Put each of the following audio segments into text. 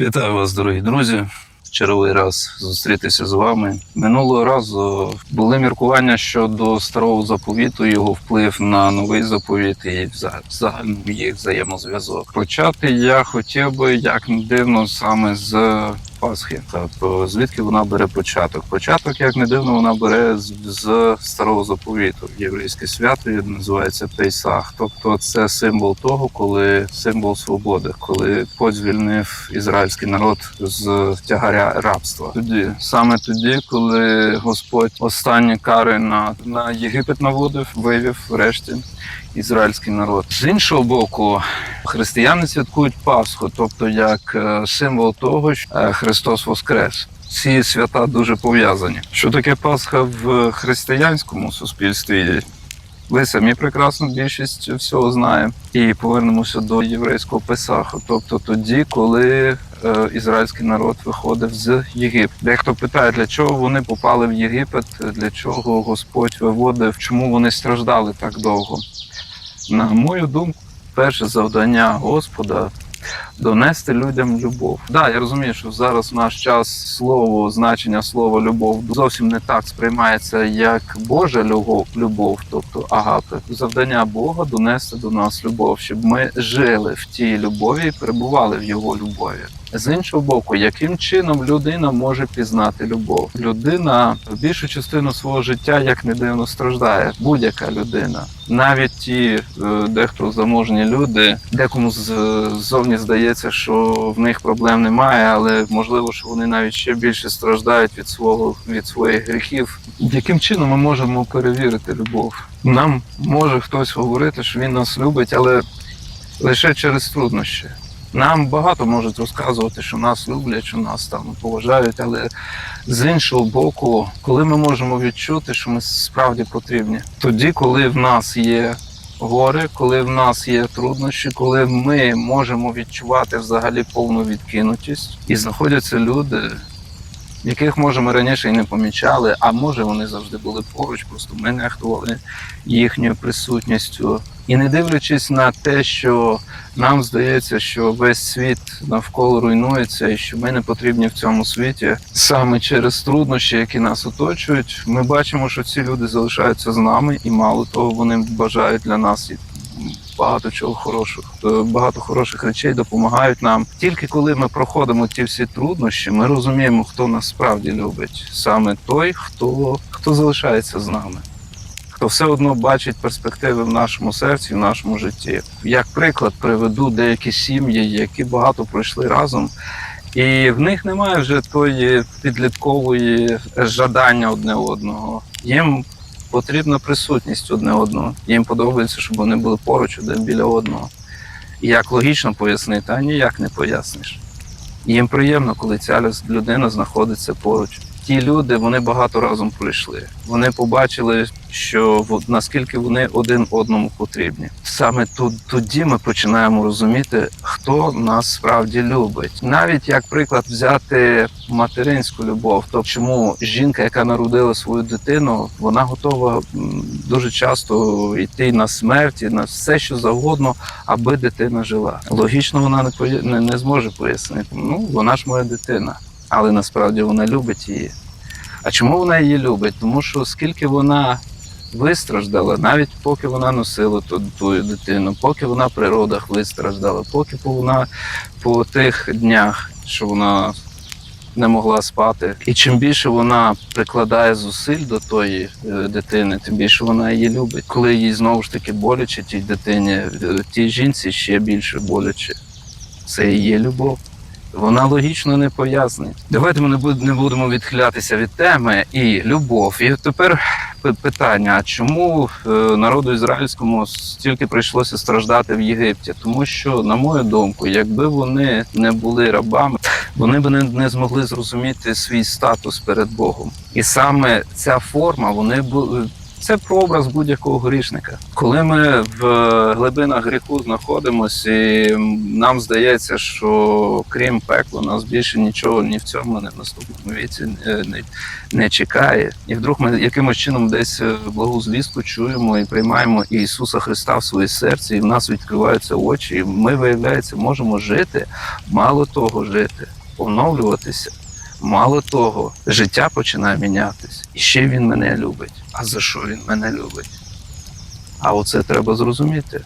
Вітаю вас, дорогі друзі. Черговий раз зустрітися з вами. Минулого разу були міркування щодо старого заповіту, його вплив на новий заповіт і взагалі їх взаємозв'язок. Почати я хотів би, як не дивно, саме з Пасхи. Тобто, звідки вона бере початок? Початок, як не дивно, вона бере з, з старого заповіту. Єврейське свято називається Пейсах. Тобто, це символ того, коли символ свободи, коли Господь звільнив ізраїльський народ з тягаря рабства. Тоді саме тоді, коли Господь останні кари на, на Єгипет наводив, вивів врешті ізраїльський народ. З іншого боку, християни святкують Пасху, тобто як е, символ того, що е, Христос Воскрес. Ці свята дуже пов'язані. Що таке Пасха в християнському суспільстві? Ви самі прекрасно більшість всього знає. І повернемося до єврейського Песаху. Тобто тоді, коли е, ізраїльський народ виходив з Єгипту. Дехто питає, для чого вони попали в Єгипет, для чого Господь виводив, чому вони страждали так довго. На мою думку, перше завдання Господа донести людям любов. Да, я розумію, що зараз в наш час слово, значення слова любов зовсім не так сприймається як Божа любов, любов, тобто агапи. Завдання Бога донести до нас любов, щоб ми жили в тій любові і перебували в його любові. З іншого боку, яким чином людина може пізнати любов? Людина більшу частину свого життя, як не дивно, страждає. Будь-яка людина, навіть ті е, дехто заможні люди, декому ззовні здається, що в них проблем немає, але можливо, що вони навіть ще більше страждають від свого від своїх гріхів. Яким чином ми можемо перевірити любов? Нам може хтось говорити, що він нас любить, але лише через труднощі. Нам багато можуть розказувати, що нас люблять, що нас там поважають, але з іншого боку, коли ми можемо відчути, що ми справді потрібні, тоді, коли в нас є горе, коли в нас є труднощі, коли ми можемо відчувати взагалі повну відкинутість, і знаходяться люди, яких може ми раніше і не помічали, а може вони завжди були поруч, просто ми нехтували їхньою присутністю. І не дивлячись на те, що нам здається, що весь світ навколо руйнується, і що ми не потрібні в цьому світі саме через труднощі, які нас оточують. Ми бачимо, що ці люди залишаються з нами, і мало того, вони бажають для нас багато чого хорошого, е, багато хороших речей допомагають нам. Тільки коли ми проходимо ті всі труднощі, ми розуміємо, хто нас справді любить. Саме той, хто, хто залишається з нами хто все одно бачить перспективи в нашому серці, в нашому житті. Як приклад приведу деякі сім'ї, які багато пройшли разом, і в них немає вже тої підліткової жадання одне одного. Їм потрібна присутність одне одного. Їм подобається, щоб вони були поруч один біля одного. Як логічно пояснити, а ніяк не поясниш. Їм приємно, коли ця людина знаходиться поруч. Ті люди вони багато разом пройшли. Вони побачили, що наскільки вони один одному потрібні. Саме тут тоді ми починаємо розуміти, хто нас справді любить. Навіть як приклад взяти материнську любов, то чому жінка, яка народила свою дитину, вона готова дуже часто йти на смерть, і на все, що завгодно, аби дитина жила. Логічно, вона не, не зможе пояснити. Ну вона ж моя дитина але насправді вона любить її. А чому вона її любить? Тому що скільки вона вистраждала, навіть поки вона носила ту, ту дитину, поки вона при родах вистраждала, поки вона по тих днях, що вона не могла спати. І чим більше вона прикладає зусиль до тої е, дитини, тим більше вона її любить. Коли їй знову ж таки боляче тій дитині, е, тій жінці ще більше боляче. Це є любов. Вона логічно не пояснить. Давайте ми не буд- не будемо відхилятися від теми і любов. І тепер питання: чому е, народу ізраїльському стільки прийшлося страждати в Єгипті? Тому що, на мою думку, якби вони не були рабами, вони б не, змогли зрозуміти свій статус перед Богом. І саме ця форма, вони бу- Це прообраз будь-якого грішника. Коли ми в глибинах гріху знаходимося, і нам здається, що крім пекла, нас більше нічого ні в цьому, ні в наступному віці не, не, не чекає. І вдруг ми якимось чином десь е, благу звістку чуємо і приймаємо Ісуса Христа в своє серце, і в нас відкриваються очі. І ми, виявляється, можемо жити, мало того, жити, оновлюватися. Мало того, життя починає мінятись. І ще він мене любить. А за що він мене любить? А оце треба зрозуміти.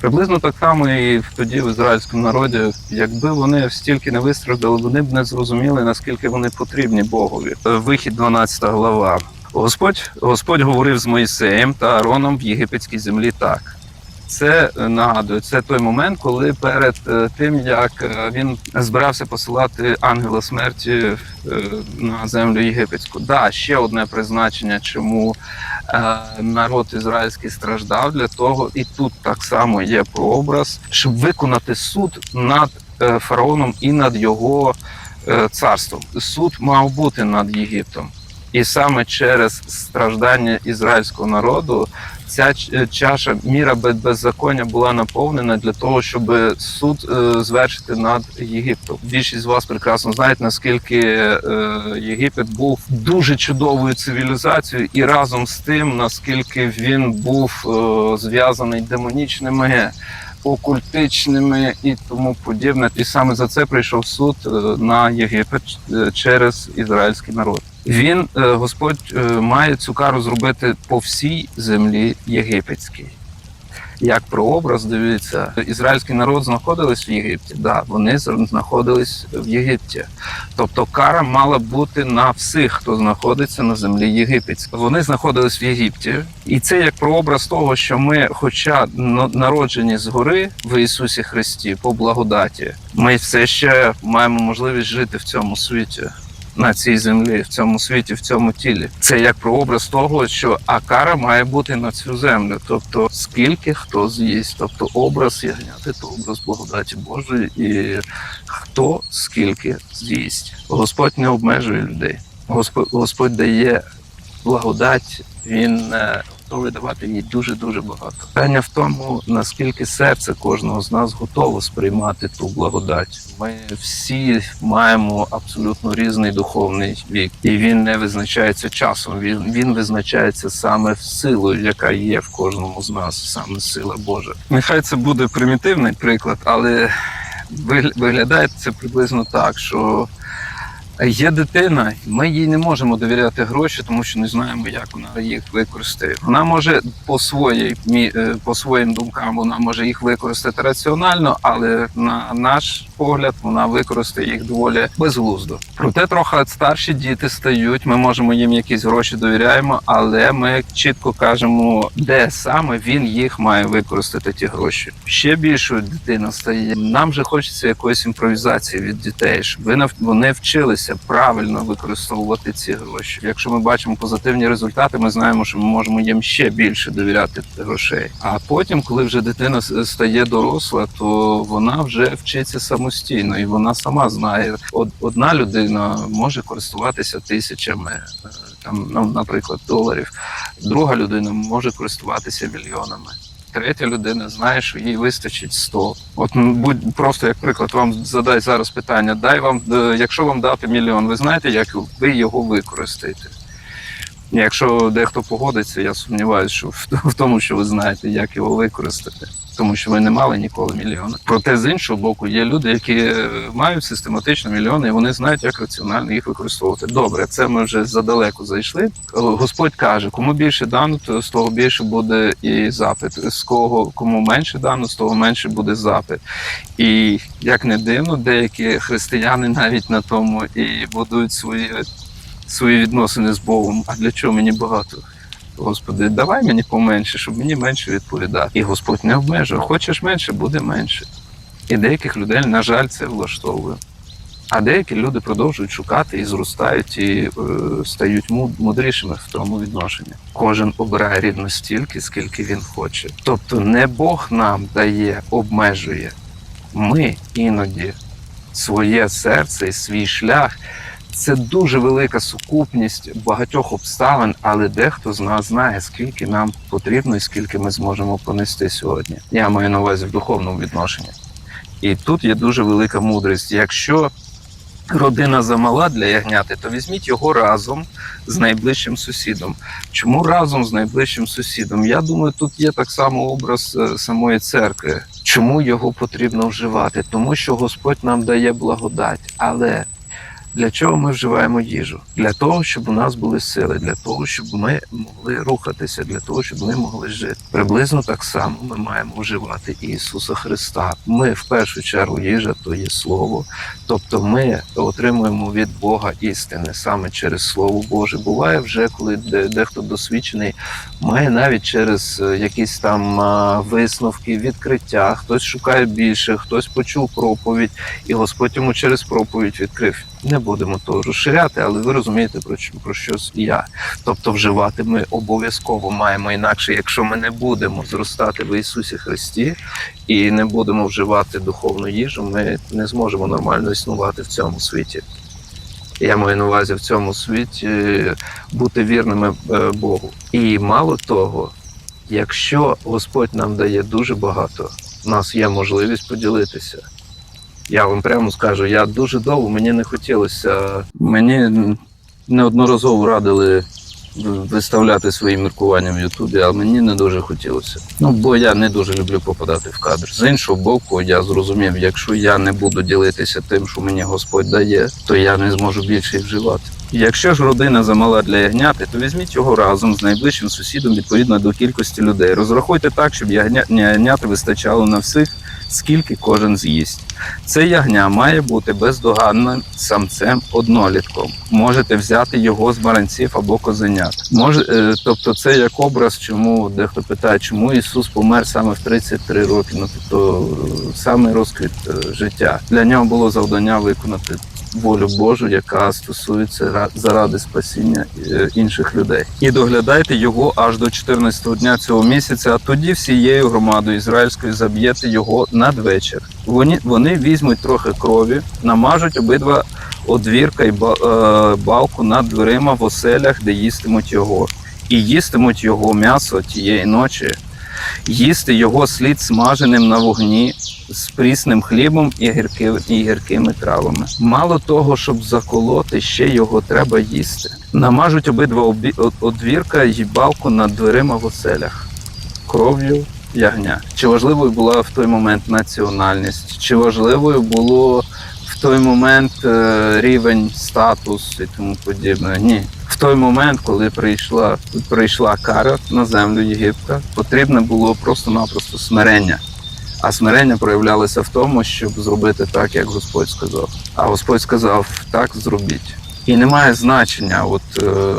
Приблизно так само і тоді в ізраїльському народі, якби вони стільки не вистраждали, вони б не зрозуміли, наскільки вони потрібні Богові. Вихід 12 глава. Господь, Господь говорив з Моїсеєм та Аароном в єгипетській землі так. Це е, нагадує, це той момент, коли перед е, тим як е, він збирався посилати ангела смерті на землю єгипетську. Да, ще одне призначення, чому народ ізраїльський страждав для того, і тут так само є прообраз, щоб виконати суд над фараоном і над його царством. Суд мав бути над Єгиптом. І саме через страждання ізраїльського народу ця чаша міра беззаконня була наповнена для того, щоб суд е, звершити над Єгиптом. Більшість з вас прекрасно знають, наскільки е, Єгипет був дуже чудовою цивілізацією, і разом з тим, наскільки він був е, зв'язаний демонічними. Окультичними і тому подібне, і саме за це прийшов суд е, на Єгипет е, через ізраїльський народ. Він, е, Господь, е, має цю кару зробити по всій землі єгипетській. Як прообраз, дивіться, ізраїльський народ знаходились в Єгипті. Да, вони знаходились в Єгипті. Тобто кара мала бути на всіх, хто знаходиться на землі єгипетській. Вони знаходились в Єгипті, і це як прообраз того, що ми, хоча народжені згори в Ісусі Христі по благодаті, ми все ще маємо можливість жити в цьому світі на цій землі, в цьому світі, в цьому тілі. Це як прообраз того, що акара має бути на цю землю. Тобто, скільки хто з'їсть, тобто образ ягняти, то образ благодаті Божої, і хто скільки з'їсть. Господь не обмежує людей. Господь, Господь дає благодать, він е, готовий давати їй дуже дуже багато. Питання в тому, наскільки серце кожного з нас готово сприймати ту благодать. Ми всі маємо абсолютно різний духовний вік, і він не визначається часом. Він, він визначається саме силою, яка є в кожному з нас, саме сила Божа. Нехай це буде примітивний приклад, але вигля- виглядає це приблизно так, що Є дитина, ми їй не можемо довіряти гроші, тому що не знаємо, як вона їх використає. Вона може по своїй е, по своїм думкам, вона може їх використати раціонально, але на наш погляд вона використає їх доволі безглуздо. Проте трохи старші діти стають. Ми можемо їм якісь гроші довіряємо, але ми чітко кажемо, де саме він їх має використати ті гроші. Ще більшою дитина стає. Нам же хочеться якоїсь імпровізації від дітей, щоб ви нав- вони вчилися правильно використовувати ці гроші. Якщо ми бачимо позитивні результати, ми знаємо, що ми можемо їм ще більше довіряти грошей. А потім, коли вже дитина стає доросла, то вона вже вчиться самостійно, і вона сама знає. Одна людина може користуватися тисячами е, там, ну, наприклад, доларів. Друга людина може користуватися мільйонами. Третя людина знає, що їй вистачить 100. От ну, будь просто як приклад, вам задай зараз питання. Дай вам, е, якщо вам дати мільйон, ви знаєте, як ви його використаєте? Якщо дехто погодиться, я сумніваюся, що в, в тому, що ви знаєте, як його використати, тому що ви не мали ніколи мільйона. Проте з іншого боку, є люди, які мають систематично мільйони, і вони знають, як раціонально їх використовувати. Добре, це ми вже задалеко зайшли. Господь каже, кому більше дано, то з того більше буде і запит. З кого кому менше дано, з того менше буде запит. І як не дивно, деякі християни навіть на тому і будують свої свої відносини з Богом. А для чого мені багато? Господи, давай мені поменше, щоб мені менше відповідати. І Господь не обмежує. Хочеш менше, буде менше. І деяких людей, на жаль, це влаштовує. А деякі люди продовжують шукати і зростають, і е, стають мудрішими в тому відношенні. Кожен обирає рівно стільки, скільки він хоче. Тобто не Бог нам дає, обмежує. Ми іноді своє серце і свій шлях Це дуже велика сукупність багатьох обставин, але дехто з нас знає, скільки нам потрібно і скільки ми зможемо понести сьогодні. Я маю на увазі в духовному відношенні. І тут є дуже велика мудрість. Якщо родина замала для ягняти, то візьміть його разом з найближчим сусідом. Чому разом з найближчим сусідом? Я думаю, тут є так само образ е, самої церкви. Чому його потрібно вживати? Тому що Господь нам дає благодать. Але для чого ми вживаємо їжу? Для того, щоб у нас були сили, для того, щоб ми могли рухатися, для того, щоб ми могли жити. Приблизно так само ми маємо вживати Ісуса Христа. Ми в першу чергу їжа то є Слово. Тобто ми отримуємо від Бога істини саме через Слово Боже. Буває вже, коли дехто досвідчений, має навіть через е, якісь там висновки, відкриття, хтось шукає більше, хтось почув проповідь, і Господь йому через проповідь відкрив. Не будемо то розширяти, але ви розумієте про що про і я. Тобто, вживати ми обов'язково маємо інакше, якщо ми не будемо зростати в Ісусі Христі і не будемо вживати духовну їжу, ми не зможемо нормально існувати в цьому світі. Я маю на увазі в цьому світі е, бути вірними е, Богу. І мало того, якщо Господь нам дає дуже багато, у нас є можливість поділитися. Я вам прямо скажу, я дуже довго мені не хотілося. Мені неодноразово радили виставляти свої міркування в Ютубі, а мені не дуже хотілося. Ну бо я не дуже люблю попадати в кадр. З іншого боку, я зрозумів, якщо я не буду ділитися тим, що мені Господь дає, то я не зможу більше вживати. Якщо ж родина замала для ягняти, то візьміть його разом з найближчим сусідом відповідно до кількості людей. Розрахуйте так, щоб ягня- ягняти вистачало на всіх, скільки кожен з'їсть. Це ягня має бути бездоганним самцем однолітком. Можете взяти його з баранців або козенят. Може, е, тобто, це як образ, чому дехто питає, чому Ісус помер саме в 33 роки. Ну тобто е, саме розквіт е, життя. Для нього було завдання виконати волю Божу, яка стосується заради спасіння е, інших людей. І доглядайте його аж до 14-го дня цього місяця, а тоді всією громадою ізраїльською заб'єте його надвечір. Вони, вони візьмуть трохи крові, намажуть обидва одвірка і е, балку над дверима в оселях, де їстимуть його, і їстимуть його м'ясо тієї ночі. Їсти його слід смаженим на вогні з прісним хлібом і, гірки, і гіркими травами. Мало того, щоб заколоти, ще його треба їсти. Намажуть обидва обі- одвірка і балку над дверима в оселях кров'ю ягня. Чи важливою була в той момент національність, чи важливою було в той момент е, рівень, статус і тому подібне? Ні. В той момент, коли прийшла, прийшла кара на землю Єгипта, потрібне було просто-напросто смирення. А смирення проявлялося в тому, щоб зробити так, як Господь сказав. А Господь сказав: так зробіть. І немає значення, от е,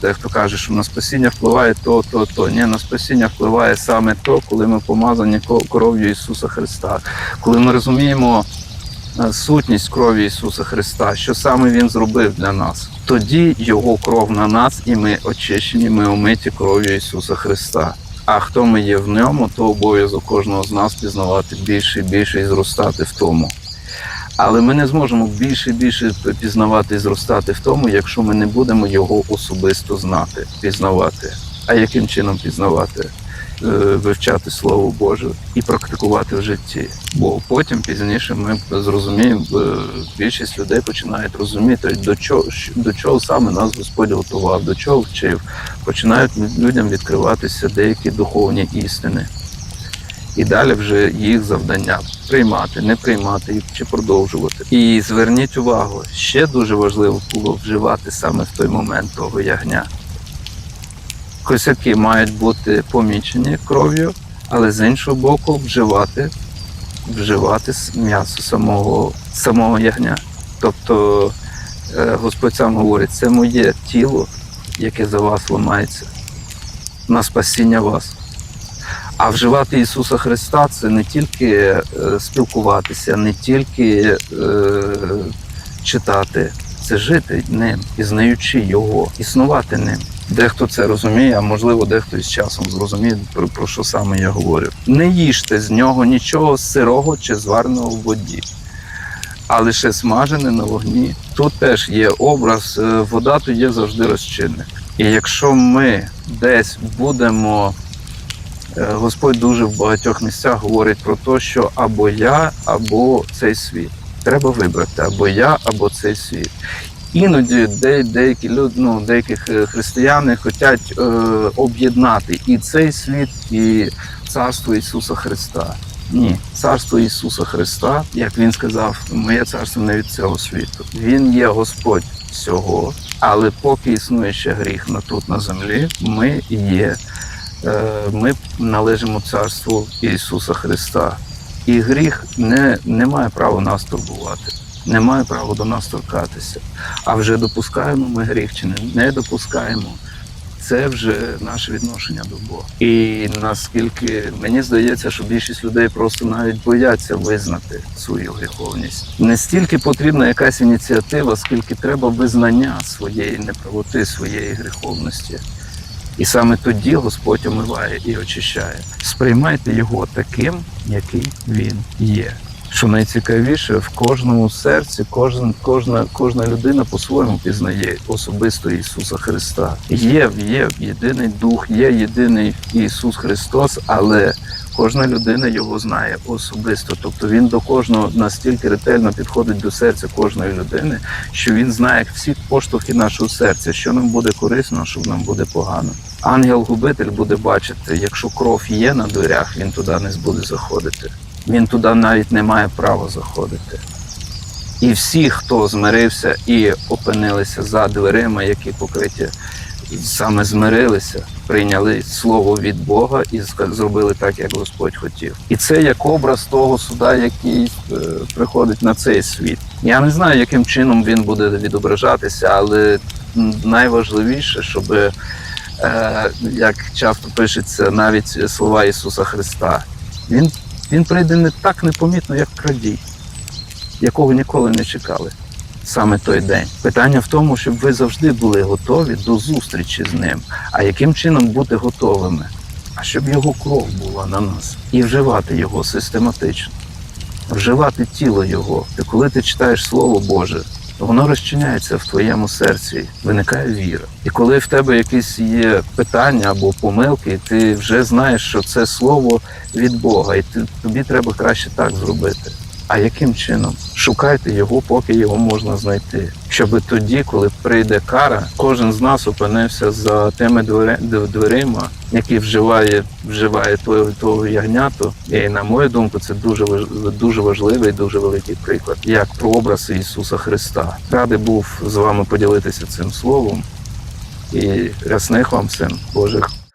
дехто каже, що на спасіння впливає то, то, то. Ні, на спасіння впливає саме то, коли ми помазані кров'ю Ісуса Христа, коли ми розуміємо сутність крові Ісуса Христа, що саме Він зробив для нас. Тоді Його кров на нас, і ми очищені, ми омиті кров'ю Ісуса Христа. А хто ми є в ньому, то обов'язок кожного з нас пізнавати більше і більше і зростати в тому. Але ми не зможемо більше і більше пізнавати і зростати в тому, якщо ми не будемо його особисто знати, пізнавати. А яким чином пізнавати? Е, Вивчати Слово Боже і практикувати в житті. Бо потім пізніше ми зрозуміємо, е, більшість людей починають розуміти, до чого, до чого саме нас Господь готував, до чого вчив. Починають людям відкриватися деякі духовні істини. І далі вже їх завдання приймати, не приймати їх чи продовжувати. І зверніть увагу, ще дуже важливо було вживати саме в той момент того ягня. Косяки мають бути помічені кров'ю, але з іншого боку, вживати, вживати м'ясо самого, самого ягня. Тобто е, Господь сам говорить, це моє тіло, яке за вас ламається, на спасіння вас. А вживати Ісуса Христа це не тільки е, спілкуватися, не тільки е, читати, це жити ним, пізнаючи Його, існувати ним. Дехто це розуміє, а можливо, дехто із часом зрозуміє, про, про що саме я говорю. Не їжте з нього нічого сирого чи звареного в воді. а лише смажене на вогні. Тут теж є образ, е, вода тут є завжди розчинник. І якщо ми десь будемо, е, Господь дуже в багатьох місцях говорить про те, що або я, або цей світ. Треба вибрати або я, або цей світ. Іноді деякі люди, ну, деяких е, християни хочуть е, об'єднати і цей світ, і царство Ісуса Христа. Ні, царство Ісуса Христа, як він сказав, моє царство не від цього світу. Він є Господь всього, але поки існує ще гріх на тут на землі, ми є, е, ми належимо царству Ісуса Христа. І гріх не, не має права нас турбувати, не має права до нас торкатися. А вже допускаємо ми гріх чи не, не допускаємо. Це вже наше відношення до Бога. І наскільки мені здається, що більшість людей просто навіть бояться визнати свою гріховність. Не стільки потрібна якась ініціатива, скільки треба визнання своєї неправоти, своєї гріховності. І саме тоді Господь омиває і очищає. Сприймайте його таким, який він є. Що найцікавіше, в кожному серці кожен, кожна, кожна людина по-своєму пізнає особисто Ісуса Христа. Є, є єдиний Дух, є єдиний Ісус Христос, але кожна людина його знає особисто. Тобто він до кожного настільки ретельно підходить до серця кожної людини, що він знає всі поштовхи нашого серця, що нам буде корисно, що нам буде погано. Ангел-губитель буде бачити, якщо кров є на дверях, він туди не буде заходити. Він туди навіть не має права заходити. І всі, хто змирився і опинилися за дверима, які покриті, саме змирилися, прийняли слово від Бога і зробили так, як Господь хотів. І це як образ того суда, який е, приходить на цей світ. Я не знаю, яким чином він буде відображатися, але найважливіше, щоб, е, як часто пишеться, навіть слова Ісуса Христа, він, він прийде не так непомітно, як крадій, якого ніколи не чекали саме той день. Питання в тому, щоб ви завжди були готові до зустрічі з ним. А яким чином бути готовими? А щоб його кров була на нас і вживати його систематично, вживати тіло його. І коли ти читаєш Слово Боже, воно розчиняється в твоєму серці, виникає віра. І коли в тебе якісь є питання або помилки, ти вже знаєш, що це слово від Бога, і ти, тобі треба краще так зробити. А яким чином? Шукайте його, поки його можна знайти. Щоб тоді, коли прийде кара, кожен з нас опинився за тими дверима, які вживає, вживає того, того ягняту. І на мою думку, це дуже дуже важливий, дуже великий приклад, як прообраз Ісуса Христа. Радий був з вами поділитися цим словом і рясних вам всім Божих